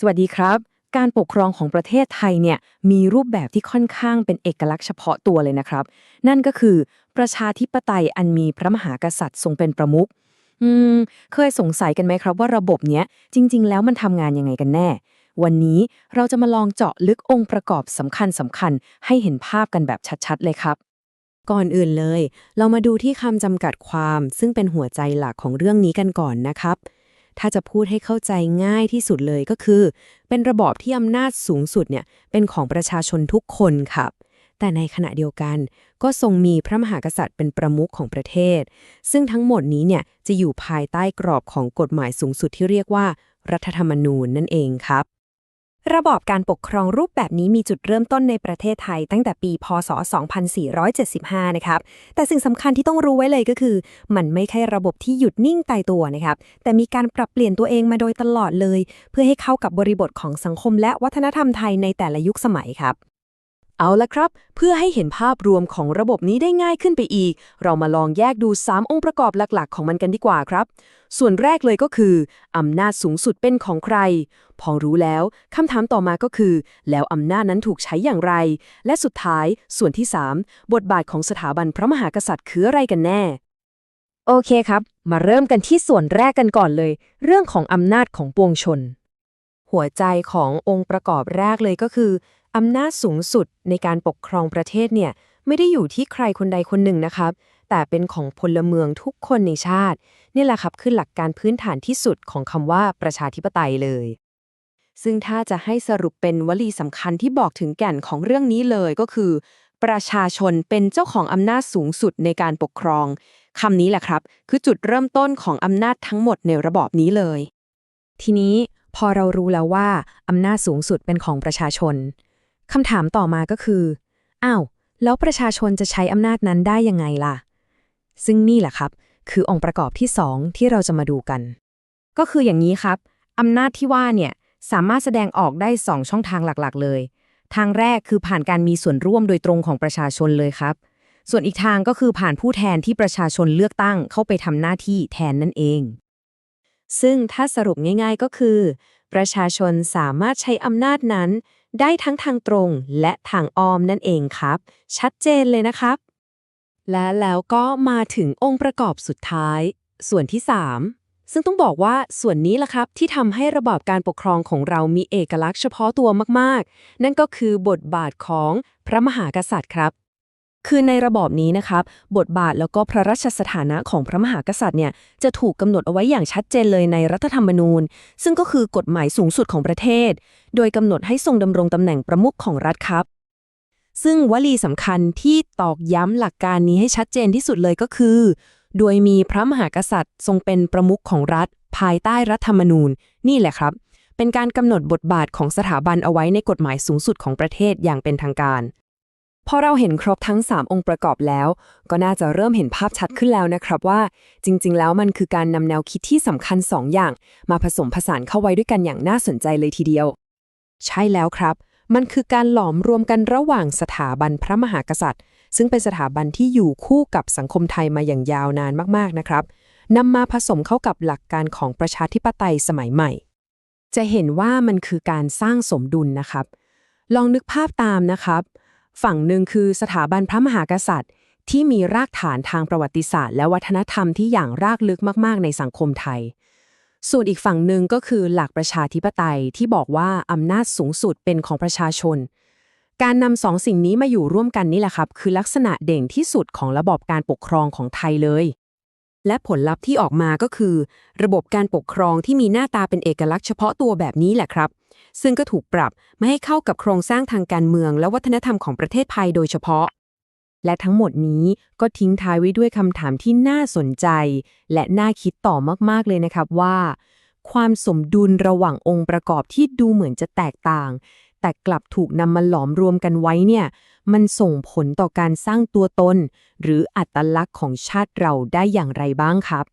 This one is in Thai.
สวัสดีครับ การปกครองของประเทศไทยเนี่ยมีรูปแบบที่ค่อนข้างเป็นเอกลักษณ์เฉพาะตัวเลยนะครับ นั่นก็คือประชาธิปไตยอันมีพระมหากษัตริย์ทรงเป็นประมุขอืมเคยสงสัยกันไหมครับว่าระบบเนี้ยจริง ๆ แล้วมันทำงานยังไงกันแน่ วันนี้เราจะมาลองเจาะลึกองค์ประกอบสำคัญสำคัญๆให้เห็นภาพกันแบบชัดๆ เลยครับ ก่อนอื่นเลย เรามาดูที่คำจำกัดความ ซึ่งเป็นหัวใจหลักของเรื่องนี้กันก่อนนะครับ ถ้าจะพูดให้เข้าใจง่ายที่สุดเลยก็คือ เป็นระบอบที่อำนาจสูงสุดเนี่ยเป็นของประชาชนทุกคนครับ แต่ในขณะเดียวกัน ก็ทรงมีพระมหากษัตริย์เป็นประมุขของประเทศ ซึ่งทั้งหมดนี้เนี่ยจะอยู่ภายใต้กรอบของกฎหมายสูงสุดที่เรียกว่า รัฐธรรมนูญนั่นเองครับ ระบอบการปกครองรูปแบบนี้มีจุดเริ่มต้นในประเทศไทย ตั้งแต่ปี พศ 2475 นะครับ แต่สิ่งสำคัญที่ต้องรู้ไว้เลยก็คือ มันไม่ใช่ระบบที่หยุดนิ่งตายตัวนะครับ แต่มีการปรับเปลี่ยนตัวเองมาโดยตลอดเลย เพื่อให้เข้ากับบริบทของสังคมและวัฒนธรรมไทยในแต่ละยุคสมัยครับ เอาละครับ เพื่อให้เห็นภาพรวมของระบบนี้ได้ง่ายขึ้นไปอีก เรามาลองแยกดู 3 องค์ประกอบหลักๆ ของมันกันดีกว่าครับ ส่วนแรกเลยก็คือ อำนาจสูงสุดเป็นของใคร พอรู้แล้ว คำถามต่อมาก็คือ แล้วอำนาจนั้นถูกใช้อย่างไร และสุดท้าย ส่วนที่ 3 บทบาทของสถาบันพระมหากษัตริย์คืออะไรกันแน่ โอเคครับ มาเริ่มกันที่ส่วนแรกกันก่อนเลย เรื่องของอำนาจของปวงชน หัวใจขององค์ประกอบแรกเลยก็คือ อำนาจสูงสุดในการปกครองประเทศเนี่ยไม่ได้อยู่ที่ใครคนใดคนหนึ่งนะครับ แต่เป็นของพลเมืองทุกคนในชาติ นี่แหละครับคือหลักการพื้นฐานที่สุดของคำว่าประชาธิปไตยเลย ซึ่งถ้าจะให้สรุปเป็นวลีสำคัญที่บอกถึงแก่นของเรื่องนี้เลยก็คือ ประชาชนเป็นเจ้าของอำนาจสูงสุดในการปกครองคำนี้แหละครับ คือจุดเริ่มต้นของอำนาจทั้งหมดในระบอบนี้เลย ทีนี้พอเรารู้แล้วว่าอำนาจสูงสุดเป็นของประชาชน คำถามต่อมาก็คืออ้าวแล้วประชาชนจะใช้อำนาจนั้นได้ยังไงล่ะ ซึ่งนี่แหละครับ คือองค์ประกอบที่สองที่เราจะมาดูกัน ก็คืออย่างนี้ครับอำนาจที่ว่าเนี่ยสามารถแสดงออกได้2ช่องทางหลักๆ เลย ทางแรกคือผ่านการมีส่วนร่วมโดยตรงของประชาชนเลยครับ ส่วนอีกทางก็คือผ่านผู้แทนที่ประชาชนเลือกตั้งเข้าไปทำหน้าที่แทนนั่นเอง ซึ่งถ้าสรุปง่ายๆก็คือ ประชาชนสามารถใช้อำนาจนั้น ได้ทั้งทางตรงและทางอ้อมนั่นเองครับ ชัดเจนเลยนะครับ และแล้วก็มาถึงองค์ประกอบสุดท้าย ส่วนที่ 3 ซึ่งต้องบอกว่าส่วนนี้แหละครับ ที่ทำให้ระบอบการปกครองของเรามีเอกลักษณ์เฉพาะตัวมากๆ นั่นก็คือบทบาทของพระมหากษัตริย์ครับ คือในระบอบนี้นะครับ บทบาทแล้วก็พระราชสถานะของพระมหากษัตริย์เนี่ยจะถูกกำหนดเอาไว้อย่างชัดเจนเลยในรัฐธรรมนูญ ซึ่งก็คือกฎหมายสูงสุดของประเทศ โดยกำหนดให้ทรงดำรงตำแหน่งประมุขของรัฐครับ ซึ่งวลีสำคัญที่ตอกย้ำหลักการนี้ให้ชัดเจนที่สุดเลยก็คือ โดยมีพระมหากษัตริย์ ทรงเป็นประมุขของรัฐ ภายใต้รัฐธรรมนูญ นี่แหละครับ เป็นการกำหนดบทบาทของสถาบันเอาไว้ในกฎหมายสูงสุดของประเทศอย่างเป็นทางการ พอเราเห็นครบทั้ง 3 องค์ประกอบแล้ว ก็น่าจะเริ่มเห็นภาพชัดขึ้นแล้วนะครับว่า จริง ๆ แล้วมันคือการนำแนวคิดที่สำคัญ 2 อย่าง มาผสมผสานเข้าไว้ด้วยกันอย่างน่าสนใจเลยทีเดียว ใช่แล้วครับ มันคือการหลอมรวมกันระหว่างสถาบันพระมหากษัตริย์ ซึ่งเป็นสถาบันที่อยู่คู่กับสังคมไทยมาอย่างยาวนานมากๆนะครับนำมาผสมเข้ากับหลักการของประชาธิปไตยสมัยใหม่ จะเห็นว่ามันคือการสร้างสมดุลนะครับ ลองนึกภาพตามนะครับ ฝั่งหนึ่งคือสถาบันพระมหากษัตริย์ ที่มีรากฐานทางประวัติศาสตร์ และวัฒนธรรมที่อย่างรากลึกมากๆ ในสังคมไทย ส่วนอีกฝั่งหนึ่งก็คือหลักประชาธิปไตยที่บอกว่าอำนาจสูงสุดเป็นของประชาชน การนำสองสิ่งนี้มาอยู่ร่วมกันนี่แหละครับ คือลักษณะเด่นที่สุดของระบอบการปกครองของไทยเลย และผลลัพธ์ที่ออกมาก็คือ ระบบการปกครองที่มีหน้าตาเป็นเอกลักษณ์เฉพาะตัวแบบนี้แหละครับ ซึ่งก็ถูกปรับไม่ให้เข้ากับโครงสร้างทางการเมือง และวัฒนธรรมของประเทศไทยโดยเฉพาะ และทั้งหมดนี้ก็ทิ้งท้ายไว้ด้วยคำถามที่น่าสนใจ และน่าคิดต่อมากๆเลยนะครับว่า ความสมดุลระหว่างองค์ประกอบที่ดูเหมือนจะแตกต่าง แต่กลับถูกนำมาหลอมรวมกันไว้เนี่ย มันส่งผลต่อการสร้างตัวตน หรืออัตลักษณ์ของชาติเราได้อย่างไรบ้างครับ